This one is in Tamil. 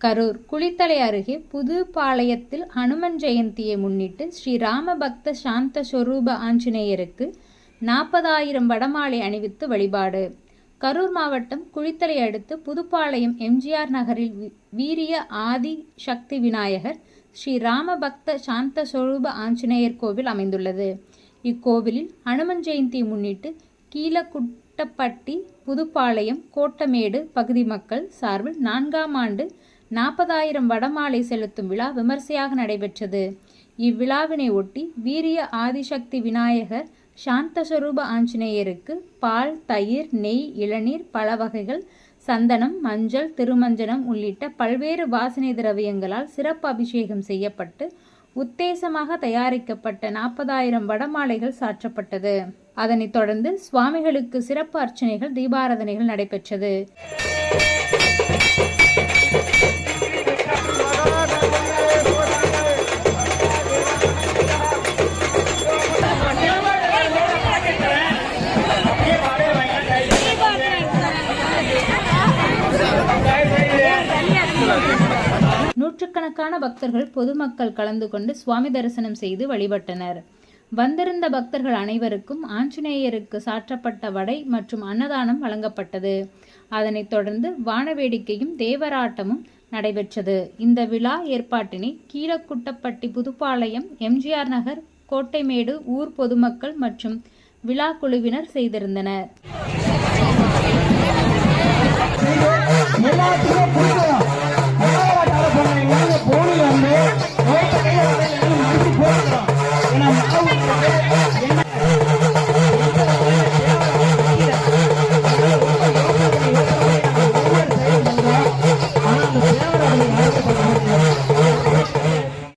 கரூர் குளித்தலை அருகே புதுப்பாளையத்தில் ஹனுமன் ஜெயந்தியை முன்னிட்டு ஸ்ரீ ராமபக்த சாந்த ஸ்வரூப ஆஞ்சநேயருக்கு நாற்பதாயிரம் வடமாலை அணிவித்து வழிபாடு. கரூர் மாவட்டம் குளித்தலை அடுத்து புதுப்பாளையம் எம்ஜிஆர் நகரில் வீரிய ஆதி சக்தி விநாயகர் ஸ்ரீ ராமபக்த சாந்த ஸ்வரூப ஆஞ்சநேயர் கோவில் அமைந்துள்ளது. இக்கோவிலில் ஹனுமன் ஜெயந்தியை முன்னிட்டு கீழக்குட்டப்பட்டி புதுப்பாளையம் கோட்டமேடு பகுதி மக்கள் சார்பில் நான்காம் ஆண்டு நாற்பதாயிரம் வடமாலை செலுத்தும் விழா விமர்சையாக நடைபெற்றது. இவ்விழாவினை ஒட்டி வீரிய ஆதிசக்தி விநாயகர் சாந்தஸ்வரூப ஆஞ்சநேயருக்கு பால் தயிர் நெய் இளநீர் பல வகைகள் சந்தனம் மஞ்சள் திருமஞ்சனம் உள்ளிட்ட பல்வேறு வாசனை திரவியங்களால் சிறப்பு அபிஷேகம் செய்யப்பட்டு உத்தேசமாக தயாரிக்கப்பட்ட நாற்பதாயிரம் வடமாலைகள் சாற்றப்பட்டது. அதனைத் தொடர்ந்து சுவாமிகளுக்கு சிறப்பு அர்ச்சனைகள் தீபாராதனைகள் நடைபெற்றது. நூற்றுக்கணக்கான பக்தர்கள் பொதுமக்கள் கலந்து கொண்டு சுவாமி தரிசனம் செய்து வழிபட்டனர். வந்திருந்த பக்தர்கள் அனைவருக்கும் ஆஞ்சநேயருக்கு சாற்றப்பட்ட வடை மற்றும் அன்னதானம் வழங்கப்பட்டது. அதனைத் தொடர்ந்து வானவேடிக்கையும் தேவராட்டமும் நடைபெற்றது. இந்த விழா ஏற்பாட்டினை கீழக்குட்டப்பட்டி புதுப்பாளையம் எம்ஜிஆர் நகர் கோட்டைமேடு ஊர் பொதுமக்கள் மற்றும் விழா குழுவினர் செய்திருந்தனர். Yeah.